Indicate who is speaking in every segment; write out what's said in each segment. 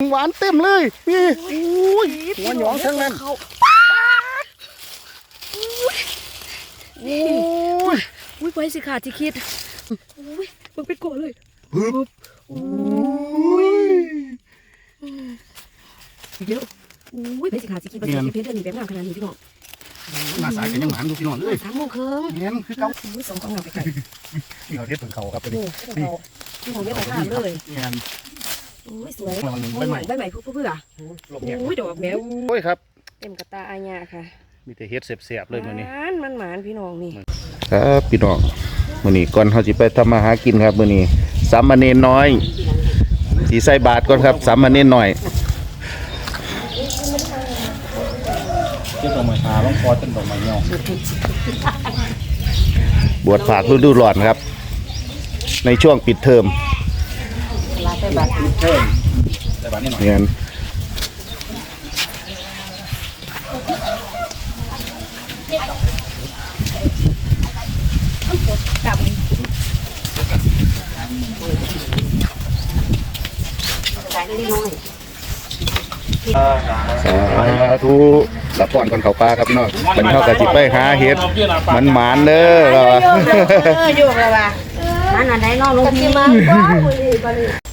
Speaker 1: หวานเต็มเลยนี่อุ้ยหัวหยองทั้งนั้นอุ้ย
Speaker 2: อุ้ยไปสิขาดที่คิดอุ้ยมันเป็นก่อนเลย
Speaker 1: ปึ๊บอุ้ย
Speaker 2: เดี๋ยวอุ้ยไปสิขาดที่คิดมันจะเพี้ยนเดินหนีแบบงามขนาดนี้พี่น้อง
Speaker 1: หน้าสายกันยังหวานอยู่พี่น้องเลย
Speaker 2: สามโมงครึ่ง
Speaker 1: เงี้ยคือเก่า
Speaker 2: อุ้ยสองกองงาไปไกล
Speaker 1: ที่เขาเรียกเป็นเขาครับ
Speaker 2: โอ้โหที่ของเยอะไปงามเลย
Speaker 1: เงี้ย
Speaker 2: อุ้ยสวย
Speaker 1: ลองหนึ่งใบใหม่
Speaker 2: ใบใหม่ผู้เพื่อ
Speaker 1: ลงเงี้ย
Speaker 2: อุ้ยดอกแมว
Speaker 1: โอ้ยครับ
Speaker 2: เต็มกระตาอาญาค่ะ
Speaker 1: มีแต่เฮ็ดเสียบๆเลยมื้อนี้
Speaker 2: มันมันหมานพี่น้องนี่
Speaker 1: ครับพี่น้องมื้อนี้ก่อนเขาสิไปทำมาหากินครับมื้อนี้สามเณรน้อยสีใส่บาทก่อนครับสามเณรน้อย
Speaker 3: เจ้าดอกไม้หาล้องคอจนดอกไม้เหี่ยว
Speaker 1: บวชฝากฤดูร้อนครับ ในช่วงปิดเทอม
Speaker 2: ลาไปบัด
Speaker 3: เพิ่มแต่บัดนี้หน่อย
Speaker 1: เงี้ย
Speaker 2: สายนิดน้อย
Speaker 1: สาธุรับก่อนก่อนเขาปลาครับพี่น้องวันนี้เขากะสิไปหาเฮ็ดมันหมานเด้อเราอะ
Speaker 2: เอออยู่เลยว่ะมันอันไหนน้องลุงพี่มาส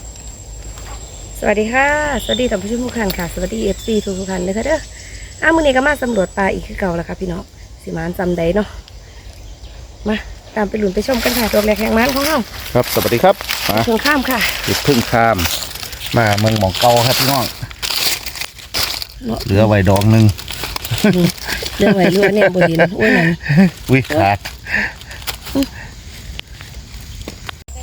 Speaker 2: วัสดีค่ะ สวัสดีท่านผู้ชมทุกท่านค่ะ สวัสดีเอฟซีทุกท่านเลยค่ะเด้ออ้ามื้อนี้ก็มาสำรวจปลาอีกคือเก่าแล้วค่ะพี่น้องสิมานจำได้เนาะ มาตามไปหลุนไปชมกันค่ะตัวแรกแห่งมันของเรา
Speaker 1: ครับ สวัสดีครับมา
Speaker 2: เชิงข้ามค่ะ
Speaker 1: หยุดพึ่งข้าม มาเมืองหมองเก่าครับพี่น้อง
Speaker 2: เนาะ
Speaker 1: เหลือไว้ดอกหนึ่ง
Speaker 2: เรื่องไหวเรื่องเนี่ยบเห็นอ้วนนั่น
Speaker 1: วิขาด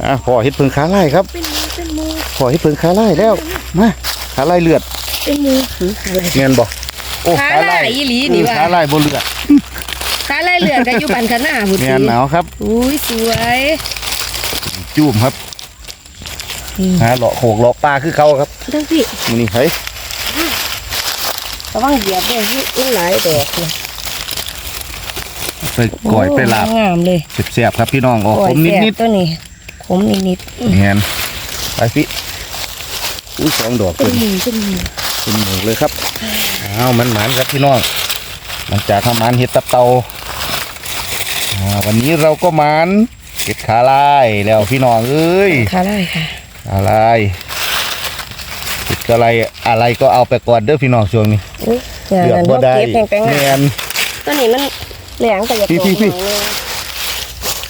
Speaker 1: อะพอเฮ็ดพึ่งขาไล่ครับ
Speaker 2: เป็นหมูเป็นหมู
Speaker 1: พอเฮ็ดพึ่งขาไล่แล้ว มาขาไล่เลือด
Speaker 2: เป็นหมูหืออะไร
Speaker 1: เงียนบ่โอ้
Speaker 2: ขาไล่อีหลีนี่ว่ะ
Speaker 1: ขาไล่บ่เลือด
Speaker 2: ขาไล่เลือดกันอยู่บันขนาหุ่น
Speaker 1: เงียนหนาวครับ
Speaker 2: อุ้ยสวย
Speaker 1: จุ่มครับหาเลาะโขกเลาะปลาคือเขาครับ
Speaker 2: ทั้งพี่
Speaker 1: มื้อนี้เฮ้ย
Speaker 2: ระวังเหยียบด้วยมันหลายดอกเลย
Speaker 1: ไปก่อยไปลาบ
Speaker 2: งามเลย
Speaker 1: เสียบๆครับพี่น้องโอ้ผมนิดนิด
Speaker 2: ๆตัวนี้ขมนิดนิด
Speaker 1: ๆเงียนไปพี่ อุ้ยสองดอก
Speaker 2: เป็
Speaker 1: เป็นน
Speaker 2: หมูเป็นหมู
Speaker 1: เป็นหมูเลยครับอ้าวมันหมานครับพี่น้องหลังจากทำหมานเห็ดตับเตาอ่าวันนี้เราก็หมานเห็ดขาลายแล้วพี่น้องเอ้ย
Speaker 2: ขาไล่ค่ะ
Speaker 1: ขาลายเห็ดอะไรอะไรก็เอาไปก่อนเด้อพี่น้องช่วงนี้
Speaker 2: อุ้ยอย่า
Speaker 1: เลือก
Speaker 2: นั้น
Speaker 1: บ่
Speaker 2: บ่
Speaker 1: ได้
Speaker 2: เก็บแพงแปง
Speaker 1: แม
Speaker 2: อะ
Speaker 1: น
Speaker 2: ตัวนี้มันแหลงแต่อย่า
Speaker 1: พี่
Speaker 2: โกง
Speaker 1: พี่
Speaker 2: หน่อยนึง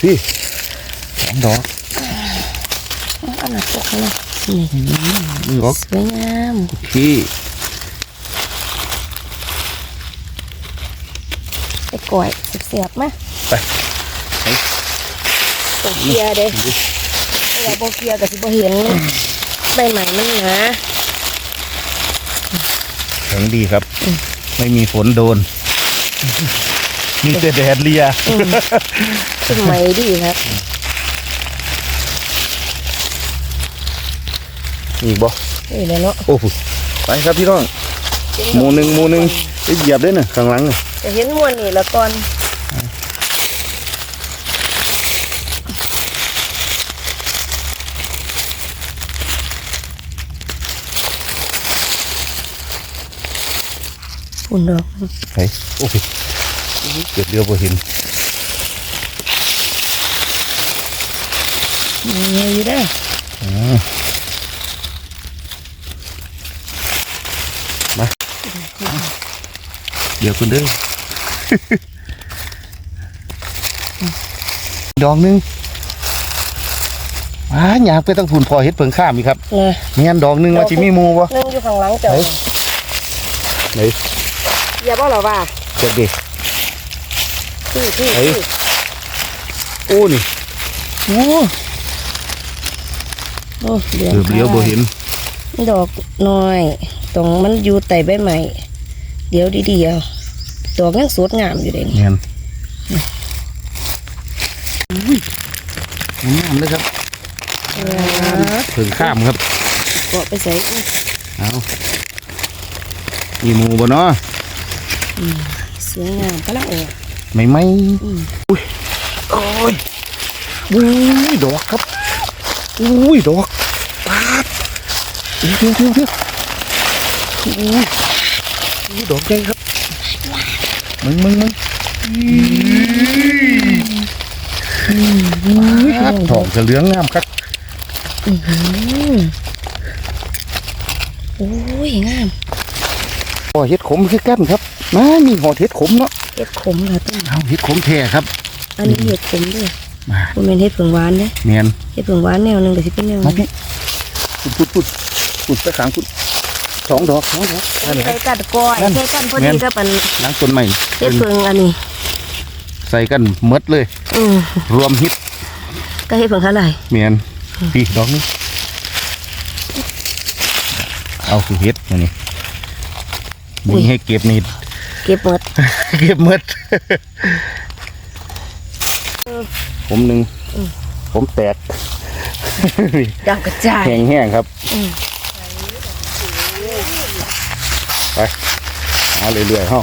Speaker 1: พี่สองดอก
Speaker 2: อันนั้นตก นะนี่
Speaker 1: นี่ดอก
Speaker 2: สวยงาม
Speaker 1: พี่
Speaker 2: ไปก่อยเสียบๆมา
Speaker 1: ไป
Speaker 2: ตกเกียร์เด้ถ้าว่าบ่เกียร์ก็สิบ่เห็นใบใหม่มันหนา
Speaker 1: แข็งดีครับ ไม่มีฝนโดน มีแต่แดดเลีย
Speaker 2: ขึ้นใหม่ดีครับ
Speaker 1: อีกบ่
Speaker 2: นี่แหละเนาะ
Speaker 1: โอ้โหไปครับพี่น้องหมูหนึ่งหมูหนึ่งไปเหยียบด้วยน่ะข้างหลังน่ะ
Speaker 2: จะเห็นมวนนี่ละก่อนฝุ่นดอก
Speaker 1: ไปโอ้โหเกิดเรือบ่เห็น
Speaker 2: มีเยอะอยู่ได้
Speaker 1: เดี๋ยวคุณเด้อดอกหนึงว้าอยากไปตั้งผุนพอเฮ็ดเพิ่งข้ามอีกครับ
Speaker 2: นะ
Speaker 1: เงี้ยดอกหนึงว่าจิมีหมูบ่
Speaker 2: นึ่งอยู่ข้างหลังเจ้า
Speaker 1: เฮ้ยไหน
Speaker 2: อย่าบอกหรอว่า
Speaker 1: เจ็บดิ
Speaker 2: ที่ที่
Speaker 1: เฮ้ย
Speaker 2: ที่
Speaker 1: โอ้นี่โอ้
Speaker 2: โอ้เดื
Speaker 1: เกือบเลี้ยวบ่เห็น
Speaker 2: ดอกน้อย ตรงมันอยู่ใต้ใบไม้เดี๋ยวดีๆเอา ดอกยังสวยงามอยู่เลยนี่
Speaker 1: เงี้ยอุ้ยงามเลยครับเพิ่งข้ามครับ
Speaker 2: เกาะไปใส่
Speaker 1: เอามีหมูบ่เนาะ
Speaker 2: สวยงามกำลังออก
Speaker 1: ไม่ไม่
Speaker 2: อืม
Speaker 1: อุ้ยโอ้ยอุ้ยดอกครับอุ้ยดอกปาดเดี๋ยวเดี๋ยวเดี๋ยวเดี๋ยวอู้ดอกใหญ่ครับ มึงมึงมึงครับทองจะเหลืองงามครับ
Speaker 2: โอ้ยงาม
Speaker 1: ห่อเห็ดขมคือกันครับมามีห่อเห็ดขมเนาะ
Speaker 2: เห็ดขมเหรอต้น
Speaker 1: เอาเห็ดขมแท้ครับ
Speaker 2: อันนี้เห็ดขมด้วย
Speaker 1: มา
Speaker 2: มันเป็นเห็ดผึ่งหวานเด้
Speaker 1: เนียน
Speaker 2: เห็ดผึ่งหวานแนวหนึงกับที่เป็นแนวห
Speaker 1: มา
Speaker 2: นึ่ง
Speaker 1: พี่ปุดปุดปุดปุดไปขางปุดสองดอกสองดอกนั่นแหละ
Speaker 2: ใส่กัดก้อย
Speaker 1: นั่น
Speaker 2: ใส่กันพอ
Speaker 1: แม่
Speaker 2: ดี
Speaker 1: น
Speaker 2: กับอัน
Speaker 1: ล้างต้นใหม่
Speaker 2: เห็ดผึ่งอันนี้
Speaker 1: ใส่กันหมดเลย
Speaker 2: อืม
Speaker 1: รวมฮิต
Speaker 2: ก็เห็ดผึ่งเท่าไหร่
Speaker 1: เมียนพี่ดอกนี้เอาคือเห็ดมานี่บุญให้เก็บนี่
Speaker 2: เก็บหมด
Speaker 1: เก็บหมดผมหนึ่งผมแตก
Speaker 2: ดาวกระจาย
Speaker 1: แห้งแห้งๆครับ
Speaker 2: อืม
Speaker 1: ไปหาเรื่อยๆเฮา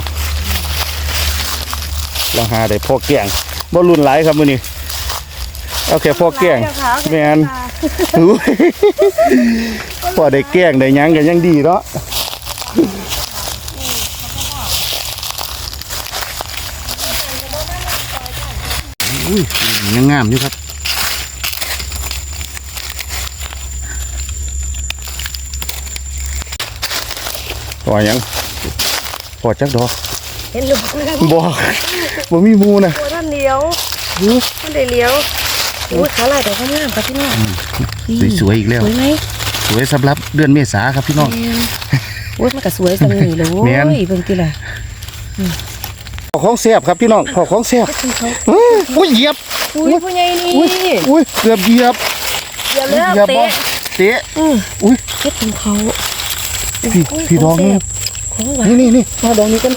Speaker 1: เราหาได้พ่อแกงบ่รุนหลายครับมื้อนี้เอาแค่พ่อแกงแม่นอุ้ยพอได้แกงได้หยังก็ยังดีเนาะอุ้ยยังงามอยู่ครับพอหยังพอจักดอก
Speaker 2: เห็นลูกนะครับ
Speaker 1: บ่บ่มีหมูนะ
Speaker 2: ตัวท่านเลี้ยวท่านได้เลี้ยวโอ้ยขาลายแต่ข้างล่างครับพี่น้องนี่
Speaker 1: สวยๆอีกแล้ว
Speaker 2: สวยไหม
Speaker 1: สวยสำหรับเดือนเมษาครับพี่น้อง
Speaker 2: แม่นโอ้ยมันก็สวยจังนี่เลยโว้
Speaker 1: แม่น
Speaker 2: ยเบิ่งติล่ะ
Speaker 1: พอของแซ่บครับพี่น้องพอของแซ่บอื้ออุ้ยเหยียบ
Speaker 2: อุ้ยผู้ใหญ่นี่
Speaker 1: อุ้ยอุ้ยเกือบเหยียบ
Speaker 2: เดี๋ยวเลิก
Speaker 1: เหยียบบ่
Speaker 2: เตะ
Speaker 1: เตะ
Speaker 2: อือ
Speaker 1: อุ้ย
Speaker 2: เฮ็ดของเขา
Speaker 1: พี่
Speaker 2: โย
Speaker 1: พี่ดองนี่
Speaker 2: ของหวาน
Speaker 1: นี่นี่นี่มาดองนี้กัน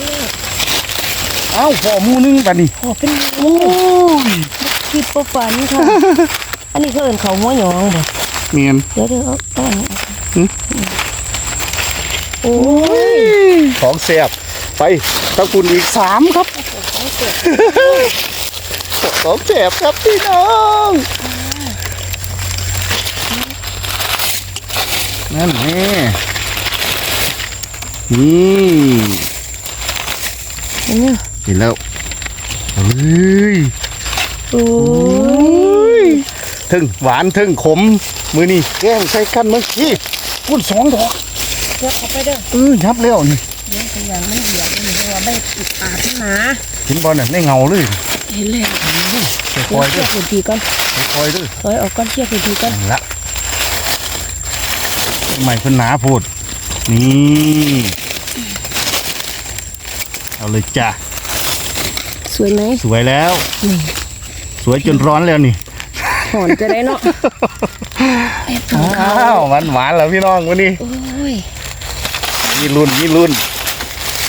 Speaker 1: เอ้าพอหมูนึงบัดนี้
Speaker 2: ขอเป็นหมู
Speaker 1: โอ้ย
Speaker 2: คิดบ่ฝันค่ะ อันนี้เขาเอิ้นเขาหัวหยองบ่
Speaker 1: เมียน
Speaker 2: เดี๋ยวเดี๋ยวเอาเอาเอา
Speaker 1: หึ
Speaker 2: โอ้ย
Speaker 1: ของแซ่บไปตะกุนอีกสามครับของแซ่บครับพี่น้องนั่นแน่นี่
Speaker 2: อันนี้
Speaker 1: เห็นแล้วเฮ้ย
Speaker 2: โอ้
Speaker 1: โอ้ยถึงหวานถึงขม มือนี่แกงใส่กันเมื่อกี้พุ่นสองดอก
Speaker 2: เดี๋ยวเอาไปเด้อ
Speaker 1: เออยับแล้วนี่
Speaker 2: เดี๋ยวขยันมันเหยียบมันเพราะว่าไม่ติดปากมันหนา
Speaker 1: เห็นบอลน่ะในเงาเลย
Speaker 2: เห็นแล้ว
Speaker 1: คอย
Speaker 2: เดี๋
Speaker 1: ด้
Speaker 2: ยววยเทียบพื้นที่ก่อน
Speaker 1: คอยด้วย
Speaker 2: ถอยออกก่อนเทียบพื้นที่ก่อน
Speaker 1: นั่นละใหม่เพิ่นหนาโพดนี่เอาเลยจ้ะ
Speaker 2: สวยไหม
Speaker 1: สวยแล้ว
Speaker 2: นี่
Speaker 1: สวยจนร้อนแล้วนี่
Speaker 2: หอนจะได้เนาะแอบของเขา
Speaker 1: อ้าวหวานหวานๆแล้วพี่น้องวันนี้
Speaker 2: โอ้ย
Speaker 1: มีรุ่นมีรุ่น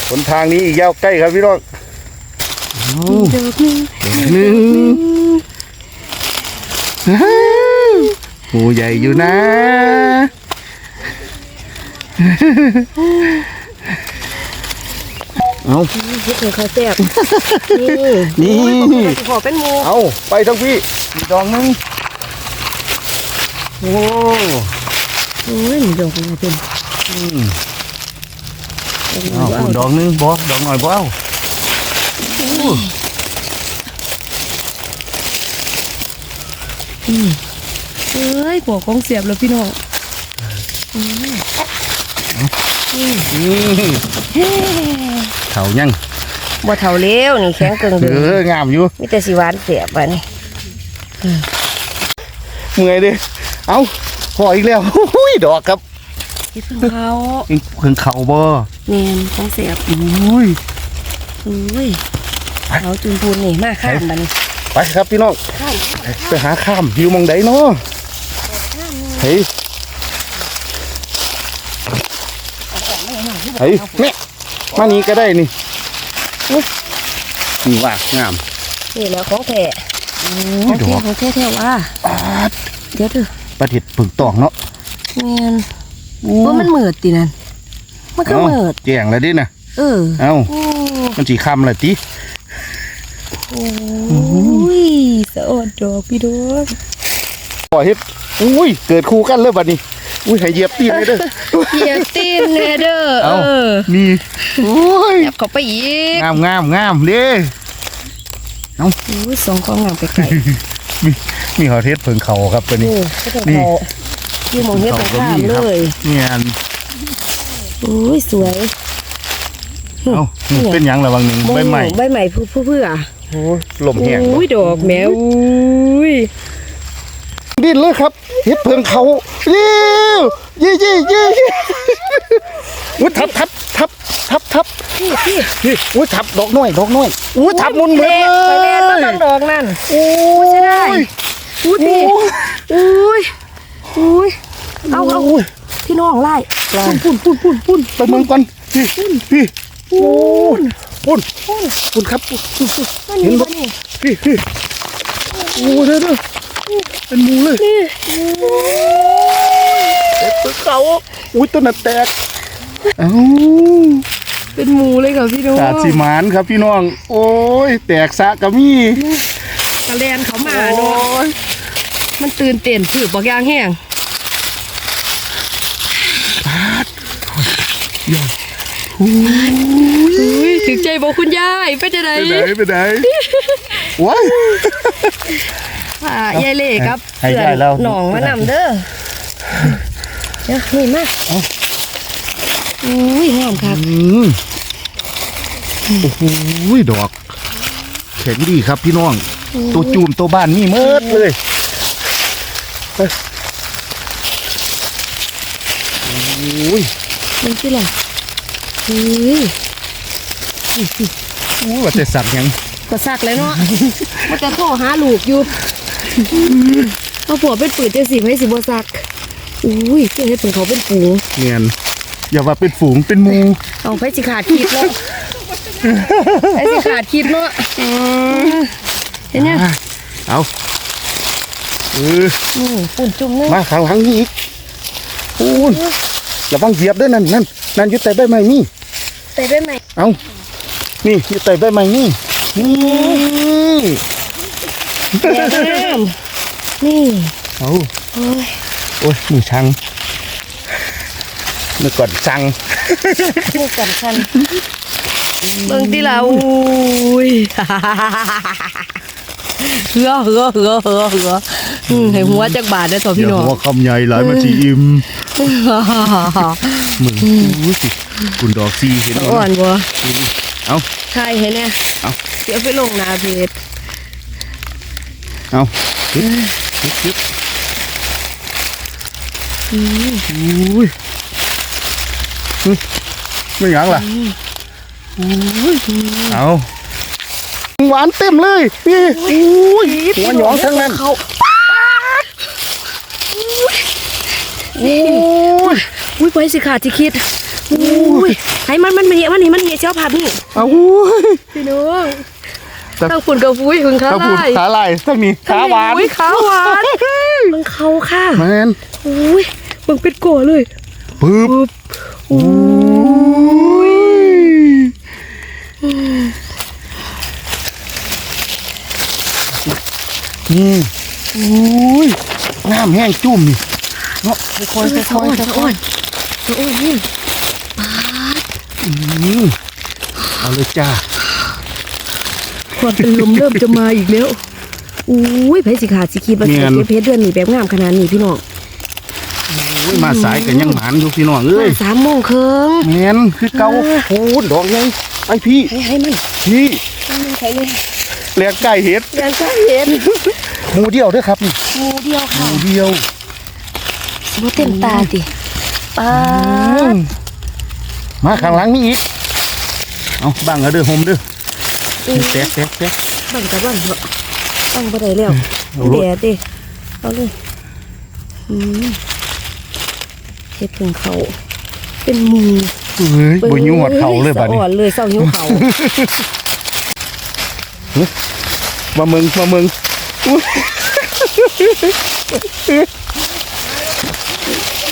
Speaker 1: หนทางนี้อีกยาวใกล้ครับพี่น้องโอ้
Speaker 2: เดิกนึง
Speaker 1: หนึ่งหูใหญ่อยู่นะ เอา
Speaker 2: เฮ็ดให้เขาแซ่บนี่
Speaker 1: นี่
Speaker 2: โอ้ยผมก็สิขอเป็นหมู
Speaker 1: เอาไปทั้งพี่อีกดองหนึงโอ้
Speaker 2: โอ้ยดอกมันเป็น
Speaker 1: อืม
Speaker 2: ดอก
Speaker 1: เอา
Speaker 2: มัน
Speaker 1: คุณด
Speaker 2: เอา
Speaker 1: องหนึงบอกดองหน่อยบ่เอา
Speaker 2: เอ้ยหัวของเสียบแล้วพี่น้อง
Speaker 1: นี่เขายัง
Speaker 2: บ่เท่าเลี้ยวนี่แข็งเกิง
Speaker 1: เอ
Speaker 2: เด้อ
Speaker 1: องามอยู่
Speaker 2: มีแต่สิหวานเสียบอันนี้
Speaker 1: เมื่อยดิเอาพออีกแล้วหุ้ยดอกครับ
Speaker 2: เฮ็ดเพิ่งเขา
Speaker 1: อีกเพิ่งเข่าบ่
Speaker 2: แม่นของเสียบ
Speaker 1: อุ้ย
Speaker 2: โอ้ยเขาจุนพูนนี่มาข้ามบัดน
Speaker 1: ไปครับพี่น้อง
Speaker 2: ข้าม
Speaker 1: ไปหาข้ามอยู่หมองใดเนาะเฮ้ยเฮ้ยเนี่ย มานี่ก็ได้นี่นี่ว่างาม
Speaker 2: นี่แหล้วของแท้ข
Speaker 1: นี่
Speaker 2: อง
Speaker 1: ด
Speaker 2: แท้
Speaker 1: อก
Speaker 2: ของแท้แท้ว่า
Speaker 1: ปาด
Speaker 2: เดี๋ยวเด้อ
Speaker 1: ประดิษฐ์ผึ่งตองเนาะ
Speaker 2: แม่นว่ามันเหมิดตินั่นมันก็เหมิด
Speaker 1: แจ้งแล้วดินะ
Speaker 2: เออ
Speaker 1: เอ้า
Speaker 2: โอ้
Speaker 1: มันสีคำละติ
Speaker 2: โอ้ยสะอดดอกพี่ดอก
Speaker 1: ปล่อยเฮ็ดอุ้ยเกิดคู่กันเลยบัดนี้อุ้ยให้เหยียบตีนเลยเด้อ
Speaker 2: เหยียบตีนแน่เด้อ
Speaker 1: เอ้า
Speaker 2: เออ
Speaker 1: นี่ โอ้ย
Speaker 2: แอบเข้าไปอีก
Speaker 1: งามงามงามเด้
Speaker 2: โอ้ยสองกองงามไปไกล
Speaker 1: มีมีเขาเทศเพิงเขาครับตัวนี้
Speaker 2: โอ้ก็ต้อง
Speaker 1: นี่
Speaker 2: เขาอยู่หมองเฮ็ดตรงข้าม
Speaker 1: เขาก็มีค
Speaker 2: เล
Speaker 1: รับ
Speaker 2: ย
Speaker 1: เนี่ยอัน
Speaker 2: โอ้ยสวย
Speaker 1: เอ้านี่เป็นหยังระวังหนึ่งใบใหม่
Speaker 2: ใบใหม่ผู้ผู้เพื่อ
Speaker 1: โอ้ยลมแห้ง
Speaker 2: อุ้ยดอกแมวอุ้ย
Speaker 1: ดิ้นเลยครับเฮ็ดเพิงเขาเยี่ยว ยี่ยี่ยี่ยี่อุ้ยทับทับทับทับทับ
Speaker 2: พี่พี่
Speaker 1: นี่อุ้ยทับดอกน้อยดอกน้อยอุ้ยทับมุนเหมือน
Speaker 2: เล
Speaker 1: เลย
Speaker 2: นมาตั้งดอกนั่น
Speaker 1: โอ้
Speaker 2: ใช่ได้
Speaker 1: ย
Speaker 2: อุ้ยพี่อุ้ยอุ้ยเอาเอา
Speaker 1: โย
Speaker 2: พี่น้องไล่
Speaker 1: ปุ่นปุ่นปุ่นปุ่นไปเมืองก่อนพี่พี่ปุ่นปุ่นปุ่นครับปุ่นปุ่นปุ่น
Speaker 2: มัน
Speaker 1: เห็น
Speaker 2: นี่
Speaker 1: บ่
Speaker 2: มันนี่
Speaker 1: พี่พี่โอ้เด้อเด้อ เป็นหมูเลย
Speaker 2: นี่
Speaker 1: เอ็ดตัวเขาอุ้ยตัวนั้นแตกเอ้า
Speaker 2: เป็นหมูเลยค่ะพี่น้อง
Speaker 1: สาดสีหมานครับพี่น้อง โอ้ย แตกสะกะมี
Speaker 2: กระแลนเขามา
Speaker 1: โอ้
Speaker 2: เนาะ
Speaker 1: ย
Speaker 2: มันตื่นเต้นถือบอกยางแห้งอุ้ยถึงใจบอกคุณยายไปจะไหน
Speaker 1: ไปไหนไปไหนว้าย
Speaker 2: อ่ายายเล่ครับ
Speaker 1: ให้
Speaker 2: เพื่
Speaker 1: ยายเรา
Speaker 2: หนองมานำเด้อเดี๋ยวนี่มาอุ้ยงามครับ
Speaker 1: อืมโอ้โหดอก แข็งดีครับพี่น้อง ตัวจูมตัวบ้านนี่เมิดเลยไปโอ้ย
Speaker 2: มันคืออะไรเฮ้ย
Speaker 1: โอ้ยว่าแต่สักหยัง
Speaker 2: ก็ซักแล้วเนาะมันจะโทรหาลูกอยู่ เอาผัวเป็นปืนเจ้าสิให้สิบ่ซักอุ้ยเจ้าให้เป็นเขาเป็นปู
Speaker 1: เนียนอย่าว่าเป็นฝูงเป็นหมู
Speaker 2: เอาไปสิขาดคิดเนาะไปสิขาดคิดเนาะเห็นยัง
Speaker 1: เอาเออ
Speaker 2: อืมปุ่นจุ่มนึง
Speaker 1: มาข้างหลังนี่อีกปูนระวังเหยียบด้วยนั่นนั่นนั่นอยึดแต่ใบไม้นี่
Speaker 2: ไปได้ไหม
Speaker 1: เอานี่อยึดแต่ใบไม้นี่นี่
Speaker 2: แดงงามนี่
Speaker 1: เอา
Speaker 2: โอ้ย
Speaker 1: โอ้ยมือชังเมื่อก่อนชัง
Speaker 2: นี่สำคัญเบิ่งติละอุ้ยเหือเหือเหือเหือเหืออืมให้หัวจักบาทได้อต่อพี่
Speaker 1: อย่า
Speaker 2: น้อง
Speaker 1: หัวคำใหญ่หลายมาทีอิ่มมึงอู้สิคุณดอกซีเห็นไหม
Speaker 2: อ่อนบ่
Speaker 1: เอา
Speaker 2: ใช่เห็นเนี่ย
Speaker 1: เอา
Speaker 2: เดี๋ยวไปลงนาเพจ
Speaker 1: เอายึดยึดยึดอุ้ยอุ๊ยไม่หยังล่ะอุ้ยเอาหวานเต็มเลยนี่อุ้ยหัวหยองทั้งนั้น
Speaker 2: เขา
Speaker 1: อุ้ย
Speaker 2: อุ้ยไปสิขาดที่คิดอุ้ยให้มันมันมันเนี่ยมันนี่มันเนี่ยเช้าผัดนี่
Speaker 1: เอาอุ้ย
Speaker 2: พี่น้อง
Speaker 1: แต่
Speaker 2: ตั้งฝุ่นกับฟุ้ยหึงขา
Speaker 1: ถ้าพูด
Speaker 2: ไล่
Speaker 1: ขาลายถ้ามีขาหวาน
Speaker 2: อุ้ยขาหวานมันเขาค่ะ
Speaker 1: แมน
Speaker 2: อุ้ยมึงเป็นโกะเลย
Speaker 1: ปึ๊บ
Speaker 2: ปุ๊บ
Speaker 1: อุ้ยนี่อุ้ยน้ำแห้งจุ่มนี่เนาะค่อยๆ
Speaker 2: สะ
Speaker 1: ค่อย
Speaker 2: อ่อน
Speaker 1: ๆ
Speaker 2: สะอ่อนสะอ่อนนี่
Speaker 1: อืมเอาเลยจ้า
Speaker 2: ความเป็นลมเริ่มจะมาอีกแล้วอุ้ยไปสิขาดสิคิดว่าเก็บเพชรเดือนนี้แบบงามขนาดนี้พี่น้อง
Speaker 1: อุ้ยมาสายกันยังหมานอยู่พี่น้องเอ้ย
Speaker 2: สามโมงครึ่ง
Speaker 1: แมนคือเก่าโอ้ดอกไงไอพี่
Speaker 2: ให้ให้มัน
Speaker 1: พี่
Speaker 2: ให้มันใส่เลย
Speaker 1: แหลกไก่เห็ด
Speaker 2: ยังจะเห็น
Speaker 1: หมูเดียวเด้วยครับนี่
Speaker 2: งูเดียว
Speaker 1: ห
Speaker 2: ค่ะ
Speaker 1: มูเดียว
Speaker 2: สิบ่เต็มตาติปา
Speaker 1: อื
Speaker 2: ด
Speaker 1: มมาข้างหลังนี่อีกเอาบังเอาเด้อโฮมเด้อแตกแตก แตก
Speaker 2: บังกับบังเถอะบังบ่ได้แล้ว
Speaker 1: เอาลูก
Speaker 2: แดดดิเอาเลยอืมเฮ็ดถึงเขาเป็นหมู
Speaker 1: เฮ้ยบุญยุ่งหดเขาเลยบัดนี้
Speaker 2: สะอ่อนเลยเศร้าหิวเขา
Speaker 1: มามึงมามึงอุ๊ย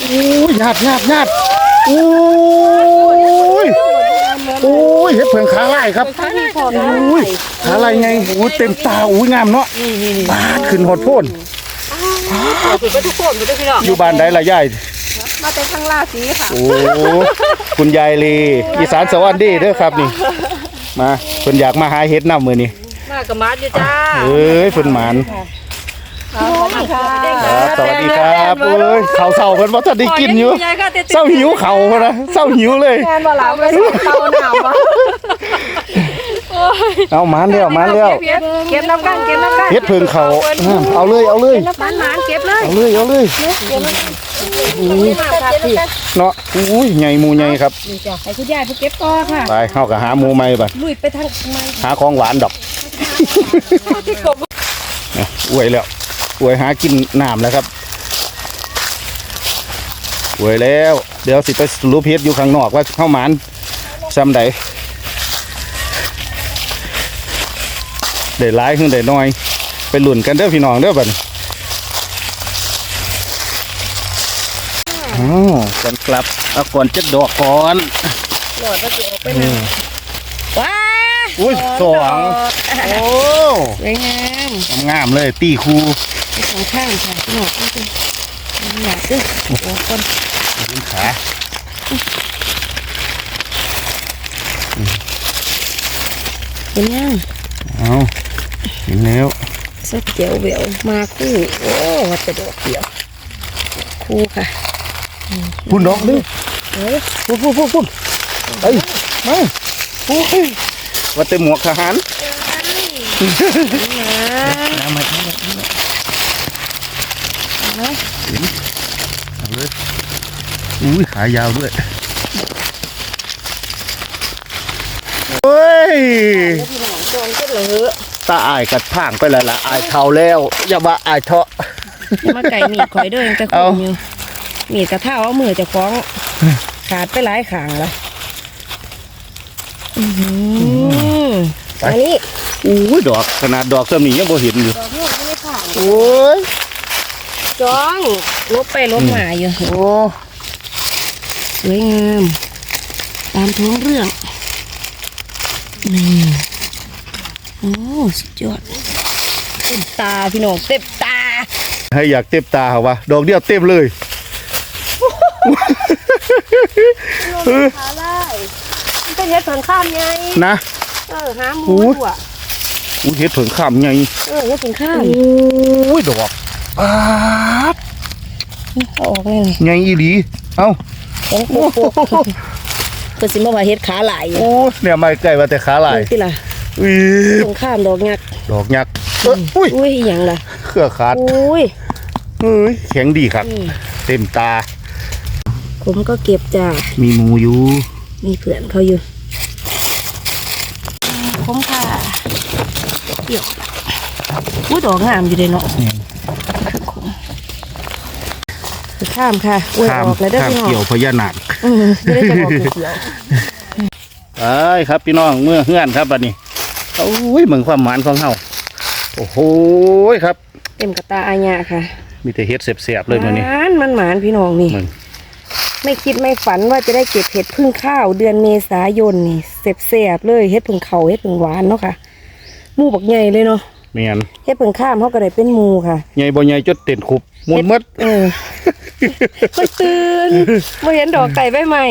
Speaker 1: โอ้ยญาติญาติญาติโอ้ย โอ้ยเห็ดเผืองขาลายครับ
Speaker 2: ข้างนี้พอนะ
Speaker 1: อุ้ยขาลายไงโอ้ยเต็มตาอุ้ยงามเนาะบาดขึ้นหดโพ่น
Speaker 2: ถือว่าทุกคนไปด้วยพี่น้อง
Speaker 1: อยู่บ้านใดล่ะยาย
Speaker 2: มาแต่ทางลาสีค่ะ
Speaker 1: โอ้คุณยายลีอีสานสวรรค์ดีเด้อครับนี่ มาเพิ่นอยากมาหาเฮ็ดน้ำมื้อนี้
Speaker 2: มากับมาอยู่จ้า
Speaker 1: เอ้ยเพิ่นหมาน
Speaker 2: สวัสดีค่ะ
Speaker 1: ครับสวัสดีครับโอ้ยข้าวเช้าเพิ่นบ่ทันได้กินอยู่เช้าหิวข้าวพุ่นนะเช้าหิวเลย
Speaker 2: งานบ่หลับไปส่งเตาหนาวอะ
Speaker 1: เอาหมานแล้วหมานแล้ว
Speaker 2: เก็บเก็บน้ำกันเก็บน้ำกัน
Speaker 1: เฮ็ดเพิ่งเขาอ่าเอาเลยเอาเลย
Speaker 2: น้ำมันหมานเก็บเลย
Speaker 1: เอาเลยเอาเลย
Speaker 2: นี่มาค่ะพี่
Speaker 1: เนาะอุ้ยใหญ่หมูใหญ่ครับ
Speaker 2: นี่จ้ะให้คุณยายไปเก็บต่อค่ะ
Speaker 1: ไปเฮาก็หาหมูใหม่บัด
Speaker 2: ลุยไปทางไม้
Speaker 1: หาของหวานดอกนะอวยแล้ว อวยหากินน้ำแล้วครับอวยแล้ว เดี๋ยวสิไปรูปเฮ็ดอยู่ข้างนอกว่าเข้าหมานซ้ำใดได้หลายขึ้นได้น้อย ไปหลุ่นกันเด้อพี่น้องเด้อบัดนี้อ๋อก่อนกลับเอาก่อนจักดอกก่อน
Speaker 2: หลอดก็จะออกไปนะว้า
Speaker 1: อุ้ยสองโอ้
Speaker 2: สวยงาม
Speaker 1: งามเลยตีคู
Speaker 2: สองข้างค่ะหนอกก็คืออยากซื้อโอ้คน
Speaker 1: ยิงขา
Speaker 2: เป็นยัง
Speaker 1: เอาเห็นแล้ว
Speaker 2: สักเจียวเบลมาคู่โอ้วัดจะดอกเดียวคู่ค่ะ
Speaker 1: พุ่นดอกนึง
Speaker 2: เฮ้ย
Speaker 1: พุ่นพุ่นพุ่นพุ่นเอ้ยมาโอ้ยว่าแต่หมวกทหาร
Speaker 2: มา
Speaker 1: น้ำมา เอาเลยอุ้ยขายาวด้วยเฮ้ย
Speaker 2: พี่หนองจอนก็เหลือ
Speaker 1: ตาอายกัดพ่างไปแล้วล่ะอายเท่าแล้วอย่ามาอายเถาะ
Speaker 2: มาไก่มีดข่อยเด้อยังจะค
Speaker 1: เอา
Speaker 2: งอยู่มีดกระเท่าเอามือจะคล้อง ขาดไปหลายขางละอือหืออันนี้
Speaker 1: อุ้ยดอกขนาดดอกเท่านี้ยังบ่เห็นอยู่
Speaker 2: ดอกนี้ไม่ได้ผ่าน
Speaker 1: โอ้ย
Speaker 2: จ้องลบไปลบมาอยู่
Speaker 1: โอ้
Speaker 2: สวยงามตามท้องเรื่องนี่โอ้สุดยอดเต็มตาพี่น้องเต็มตา
Speaker 1: ให้อยากเต็มตาเหรอวะดอกเดียวเต็มเลย
Speaker 2: ขาไล่มันเป็นเห็ดผงข้ามไง
Speaker 1: นะ
Speaker 2: เออหาหมู
Speaker 1: โอ้ย
Speaker 2: อะ
Speaker 1: อุ้ยเห็ดเผิงข้ามไง
Speaker 2: เออเห็ดผงข้าม
Speaker 1: อุ้ยดอก ป๊าด
Speaker 2: เอาออกเลย
Speaker 1: ไงอีหลี เอ้า
Speaker 2: โอ้โหเปิดสิมาว่าเห็ดขาหลาย
Speaker 1: โอ้เนี่ยไม่ใกล้ว่าแต่ขาลาย
Speaker 2: ที่ล่ะ
Speaker 1: อุ้ย
Speaker 2: ผงข้ามดอกยักษ์
Speaker 1: ดอกยักษ์เอ้ยอุ้ย
Speaker 2: อุ้ยอหย่างล่ะ
Speaker 1: เครือขาด
Speaker 2: อุ้ย
Speaker 1: เอ้ยแข็งดีครับ
Speaker 2: นี่
Speaker 1: เต็มตา
Speaker 2: ผมก็เก็บจ้า
Speaker 1: มีหมูอยู่
Speaker 2: มีเพื่อนเขาอยู่ ผมค่ะเดี๋ยวอุ้ยดอกงามอยู่เลยเนาะขม ข้ามค่ะอ้วย
Speaker 1: ข้าม
Speaker 2: ออกแล้วเด้อ
Speaker 1: ข้าม
Speaker 2: พี่น้อง
Speaker 1: เกี่ยวพญานาค
Speaker 2: อืมจะได้จะบอกเขียว
Speaker 1: ไปครับพี่น้องเมื่อเฮือนครับบัดนี้โอ้ยเหมือนความหมานของเฮาโอ้โหครับ
Speaker 2: ๆเต็มกระตาอาญาค่ะ
Speaker 1: มีแต่เฮ็ดเสียบๆเลยมื้อนี้
Speaker 2: หมานมันหมานพี่น้องนี่
Speaker 1: มึง
Speaker 2: ไม่คิดไม่ฝันว่าจะได้เก็บเห็ดพึ่งข้าวเดือนเมษายนนี่เสบๆเลยเห็ดพึ่งเขาเห็ดพึ่งหวานเนาะค่ะหมูบักใหญ่เลยเนาะ
Speaker 1: แม่น
Speaker 2: เห็ดพึ่งข้ามเขาก็ได้เป็นหมูค่ะ
Speaker 1: ใหญ่บ่ใหญ่จดเต็นคุบ มุนหมด
Speaker 2: เออค่อยตื่นมาเห็นดอกไก่ใบใหม่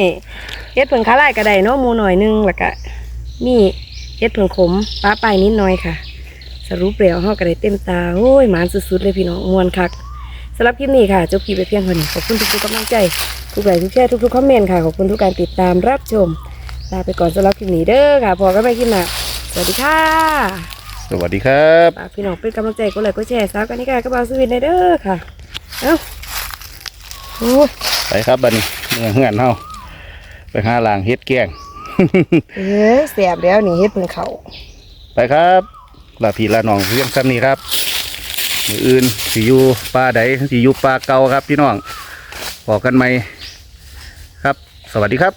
Speaker 2: เฮ็ดเพิ่งขาลายก็ได้เนาะหมูหน่อยนึงแล้วก็มีเฮ็ดเพิ่งขมป้าไปนิดหน่อยค่ะ สรุปแล้วเฮาก็ได้เต็มตาโอ้ยหมานสุดๆเลยพี่น้องม่วนคักสำหรับคลิปนี้ค่ะจบคลิปไปเพียงเท่านี้ขอบคุณทุกๆกำลังใจทุกไลค์ทุกแชร์ทุกๆคอมเมนต์ค่ะขอบคุณทุกการติดตามรับชมลาไปก่อนสำหรับคลิปนี้เด้อค่ะพอกันไปคลิปหน้าสวัสดีค่ะ
Speaker 1: สวัสดีครับ
Speaker 2: ฝากพี่น้องเป็นกำลังใจกดไลค์กดแชร์สาวกันนี่ค่ะกระเป๋าสวิตในเด้อค่ะ เอ้าโอ้ย
Speaker 1: ไปครับบัดนี้เมื่อเฮือนเฮาไปหาลางเฮ็ดแกง
Speaker 2: เอ้ยแสบแล้วนี่เฮ็ดเพิ่งเขา
Speaker 1: ไปครับลาพี่ลาน้องเพียงซ้ำนี้ครับมืออื่นสิอยู่ป่าใดสิอยู่ป่าเก่าครับพี่น้องบอกกันไหมครับ สวัสดีครับ